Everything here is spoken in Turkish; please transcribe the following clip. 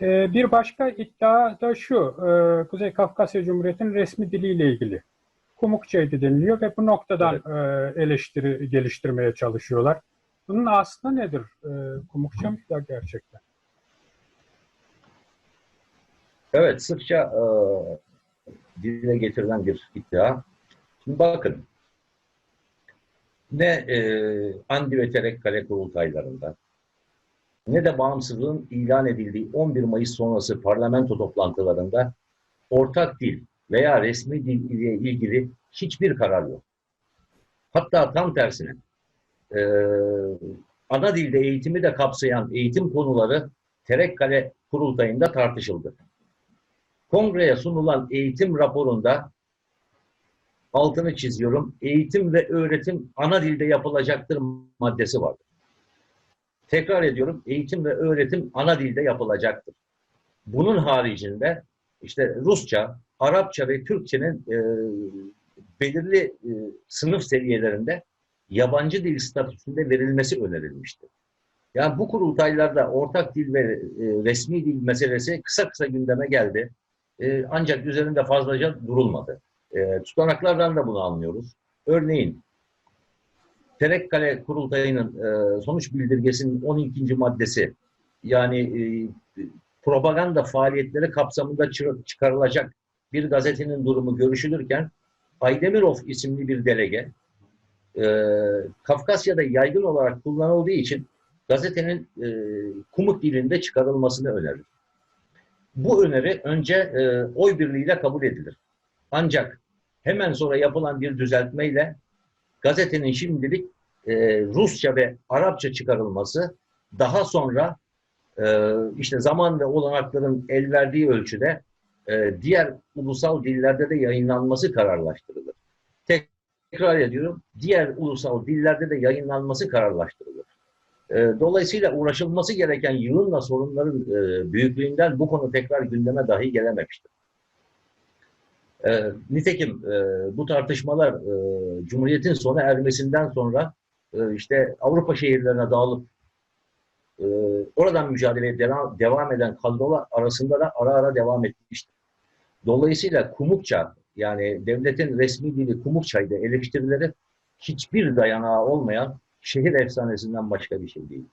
Ee, bir başka iddia da şu, e, Kuzey Kafkasya Cumhuriyeti'nin resmi diliyle ilgili. Kumukçaydı deniliyor ve bu noktadan e, eleştiri geliştirmeye çalışıyorlar. Bunun aslı nedir? E, Kumukça mı gerçekten? Evet, sıkça e, dile getirilen bir iddia. Şimdi bakın, ne e, Andi ve Terekkale kurultaylarında, ne de bağımsızlığın ilan edildiği 11 Mayıs sonrası parlamento toplantılarında ortak dil veya resmi dil ile ilgili hiçbir karar yok. Hatta tam tersine, e, ana dilde eğitimi de kapsayan eğitim konuları Terekkale kurultayında tartışıldı. Kongreye sunulan eğitim raporunda altını çiziyorum. Eğitim ve öğretim ana dilde yapılacaktır maddesi vardır. Tekrar ediyorum. Eğitim ve öğretim ana dilde yapılacaktır. Bunun haricinde işte Rusça, Arapça ve Türkçenin e, belirli e, sınıf seviyelerinde yabancı dil statüsünde verilmesi önerilmiştir. Yani bu kurultaylarda ortak dil ve e, resmi dil meselesi kısa kısa gündeme geldi. E, ancak üzerinde fazlaca durulmadı. E, tutanaklardan da bunu anlıyoruz. Örneğin Terekkale Kurultayı'nın e, sonuç bildirgesinin 12. maddesi yani e, propaganda faaliyetleri kapsamında çı- çıkarılacak bir gazetenin durumu görüşülürken Aydemirov isimli bir delege e, Kafkasya'da yaygın olarak kullanıldığı için gazetenin e, kumuk dilinde çıkarılmasını önerir. Bu öneri önce e, oy birliğiyle kabul edilir. Ancak hemen sonra yapılan bir düzeltmeyle gazetenin şimdilik e, Rusça ve Arapça çıkarılması daha sonra e, işte zaman ve olanakların el verdiği ölçüde e, diğer ulusal dillerde de yayınlanması kararlaştırılır. Tekrar ediyorum, diğer ulusal dillerde de yayınlanması kararlaştırılır. E, dolayısıyla uğraşılması gereken yığınla sorunların e, büyüklüğünden bu konu tekrar gündeme dahi gelememiştir. E, nitekim e, bu tartışmalar e, Cumhuriyet'in sona ermesinden sonra e, işte Avrupa şehirlerine dağılıp e, oradan mücadeleye devam, devam eden kadrolar arasında da ara ara devam etmiştir. Dolayısıyla Kumukça yani devletin resmi dili Kumukça'ydı eleştirileri hiçbir dayanağı olmayan şehir efsanesinden başka bir şey değil.